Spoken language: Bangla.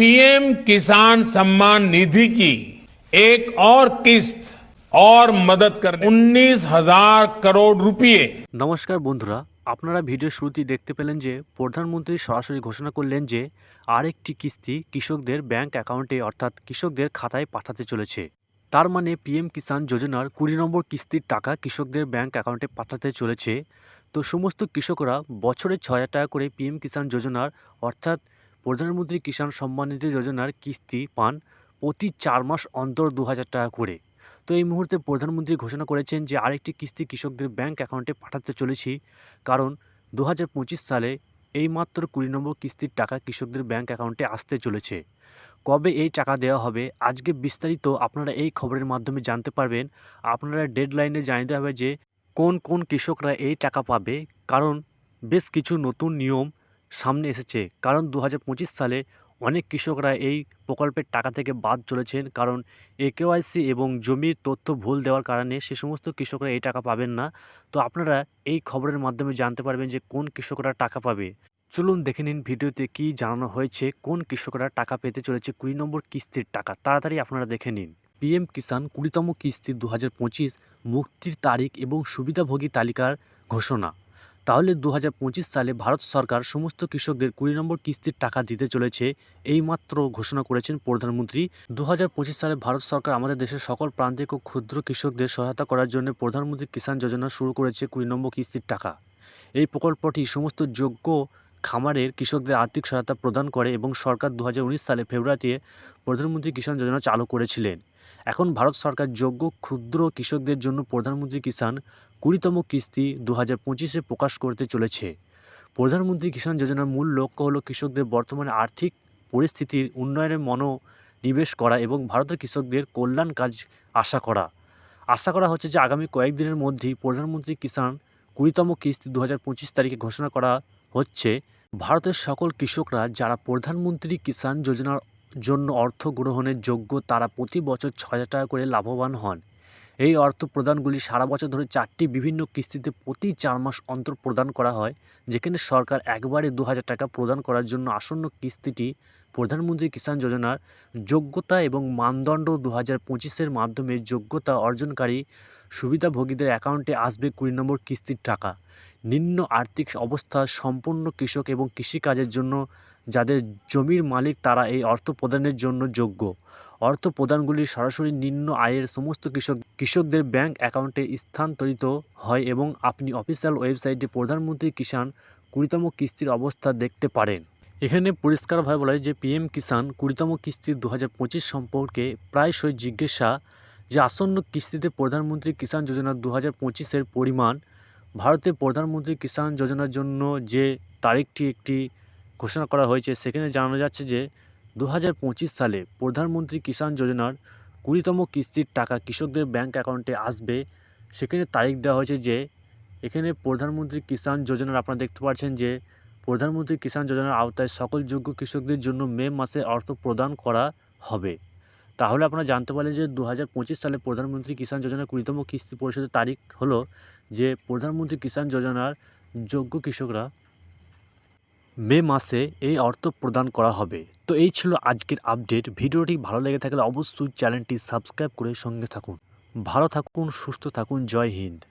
पीएम किसान सम्मान निधि की एक और किस्त और मदद कर उन्नीस हजार करोड़ रुपए নমস্কার বন্ধুরা আপনারা ভিডিওর শুরুতেই দেখতে পেলেন যে প্রধানমন্ত্রী সরাসরি ঘোষণা করলেন যে আরেকটি কিস্তি কৃষকদের ব্যাংক অ্যাকাউন্টে অর্থাৎ কৃষকদের খাতায় পাঠাতে চলেছে তার মানে পিএম কিষাণ যোজনার কুড়ি নম্বর কিস্তির টাকা কৃষকদের ব্যাংক অ্যাকাউন্টে পাঠাতে চলেছে তো সমস্ত কৃষকরা বছরে ছ হাজার টাকা করে পিএম কিষাণ যোজনার অর্থাৎ প্রধানমন্ত্রী কিষাণ সম্মান নিধি যোজনার কিস্তি পান প্রতি চার মাস অন্তর দু হাজার টাকা করে। তো এই মুহূর্তে প্রধানমন্ত্রী ঘোষণা করেছেন যে আরেকটি কিস্তি কৃষকদের ব্যাংক অ্যাকাউন্টে পাঠাতে চলেছি। কারণ দু হাজার পঁচিশ সালে এইমাত্র কুড়ি নম্বর কিস্তির টাকা কৃষকদের ব্যাংক অ্যাকাউন্টে আসতে চলেছে। কবে এই টাকা দেওয়া হবে, আজকে বিস্তারিত আপনারা এই খবরের মাধ্যমে জানতে পারবেন। আপনারা ডেডলাইনে জানিয়ে হবে যে কোন কোন কৃষকরা এই টাকা পাবে। কারণ বেশ কিছু নতুন নিয়ম সামনে এসেছে। কারণ দু হাজার পঁচিশ সালে অনেক কৃষকরা এই প্রকল্পের টাকা থেকে বাদ চলেছেন। কারণ একেওয়াইসি এবং জমির তথ্য ভুল দেওয়ার কারণে সে সমস্ত কৃষকরা এই টাকা পাবেন না। তো আপনারা এই খবরের মাধ্যমে জানতে পারবেন যে কোন কৃষকরা টাকা পাবে। চলুন দেখে নিন ভিডিওতে কি জানানো হয়েছে। কোন কৃষকরা টাকা পেতে চলেছে কুড়ি নম্বর কিস্তির টাকা। তাড়াতাড়ি আপনারা দেখে নিন। পিএম কিষাণ কুড়িতম কিস্তি দু হাজার পঁচিশ মুক্তির তারিখ এবং সুবিধাভোগী তালিকার ঘোষণা। তাহলে দু হাজার পঁচিশ সালে ভারত সরকার সমস্ত কৃষকদের কুড়ি নম্বর কিস্তির টাকা দিতে চলেছে, এইমাত্র ঘোষণা করেছেন প্রধানমন্ত্রী। দু হাজার পঁচিশ সালে ভারত সরকার আমাদের দেশের সকল প্রান্তিক ও ক্ষুদ্র কৃষকদের সহায়তা করার জন্য প্রধানমন্ত্রী কিষাণ যোজনা শুরু করেছে কুড়ি নম্বর কিস্তির টাকা। এই প্রকল্পটি সমস্ত যোগ্য খামারের কৃষকদের আর্থিক সহায়তা প্রদান করে এবং সরকার দু হাজার উনিশ সালে ফেব্রুয়ারিতে প্রধানমন্ত্রী কিষাণ যোজনা চালু করেছিলেন। এখন ভারত সরকার যোগ্য ক্ষুদ্র কৃষকদের জন্য প্রধানমন্ত্রী কিষাণ কুড়িতম কিস্তি দু হাজার পঁচিশে প্রকাশ করতে চলেছে। প্রধানমন্ত্রী কিষাণ যোজনার মূল লক্ষ্য হলো কৃষকদের বর্তমানে আর্থিক পরিস্থিতির উন্নয়নে মনোনিবেশ করা এবং ভারতের কৃষকদের কল্যাণ কাজ আশা করা। আশা করা হচ্ছে যে আগামী কয়েকদিনের মধ্যেই প্রধানমন্ত্রী কিষাণ কুড়িতম কিস্তি দু হাজার পঁচিশ তারিখে ঘোষণা করা হচ্ছে। ভারতের সকল কৃষকরা যারা প্রধানমন্ত্রী কিষাণ যোজনার জন্য অর্থ গ্রহণের যোগ্য তারা প্রতি বছর ছ হাজার টাকা করে লাভবান হন। এই অর্থ প্রদানগুলি সারা বছর ধরে চারটি বিভিন্ন কিস্তিতে প্রতি চার মাস অন্তর প্রদান করা হয়, যেখানে সরকার একবারে দু হাজার টাকা প্রদান করার জন্য আসন্ন কিস্তিটি প্রধানমন্ত্রী কিষাণ যোজনার যোগ্যতা এবং মানদণ্ড দু হাজার পঁচিশের মাধ্যমে যোগ্যতা অর্জনকারী সুবিধাভোগীদের অ্যাকাউন্টে আসবে কুড়ি নম্বর কিস্তির টাকা। নিম্ন আর্থিক অবস্থা সম্পন্ন কৃষক এবং কৃষিকাজের জন্য যাদের জমির মালিক তারা এই অর্থ প্রদানের জন্য যোগ্য। অর্থ প্রদানগুলি সরাসরি নিম্ন আয়ের সমস্ত কৃষক কৃষকদের ব্যাংক অ্যাকাউন্টে স্থানান্তরিত হয় এবং আপনি অফিসিয়াল ওয়েবসাইটে প্রধানমন্ত্রী কিষাণ কুড়িতম কিস্তির অবস্থা দেখতে পারেন। এখানে পরিষ্কারভাবে বলা হয় যে পিএম কিষাণ কুড়িতম কিস্তির দু হাজার পঁচিশ সম্পর্কে প্রায়শই জিজ্ঞাসা যে আসন্ন কিস্তিতে প্রধানমন্ত্রী কিষাণ যোজনা দু হাজার পরিমাণ ভারতের প্রধানমন্ত্রী কিষাণ যোজনার জন্য যে তারিখটি একটি ঘোষণা করা হয়েছে, সেখানে জানানো যাচ্ছে যে দু হাজার পঁচিশ সালে প্রধানমন্ত্রী কিষাণ যোজনার কুড়িতম কিস্তির টাকা কৃষকদের ব্যাংক অ্যাকাউন্টে আসবে। সেখানে তারিখ দেওয়া হয়েছে যে, এখানে প্রধানমন্ত্রী কিষাণ যোজনার আপনারা দেখতে পাচ্ছেন যে, প্রধানমন্ত্রী কিষাণ যোজনার আওতায় সকল যোগ্য কৃষকদের জন্য মে মাসে অর্থ প্রদান করা হবে। তাহলে আপনারা জানতে পারলেন যে দু হাজার পঁচিশ সালে প্রধানমন্ত্রী কিষাণ যোজনার কুড়িতম কিস্তি পরিশোধের তারিখ হলো যে, প্রধানমন্ত্রী কিষাণ যোজনার যোগ্য কৃষকরা মে মাসে এই অর্থ প্রদান করা হবে। তো এই ছিল আজকের আপডেট। ভিডিওটি ভালো লেগে থাকলে অবশ্যই চ্যানেলটি সাবস্ক্রাইব করে সঙ্গে থাকুন। ভালো থাকুন, সুস্থ থাকুন, জয় হিন্দ।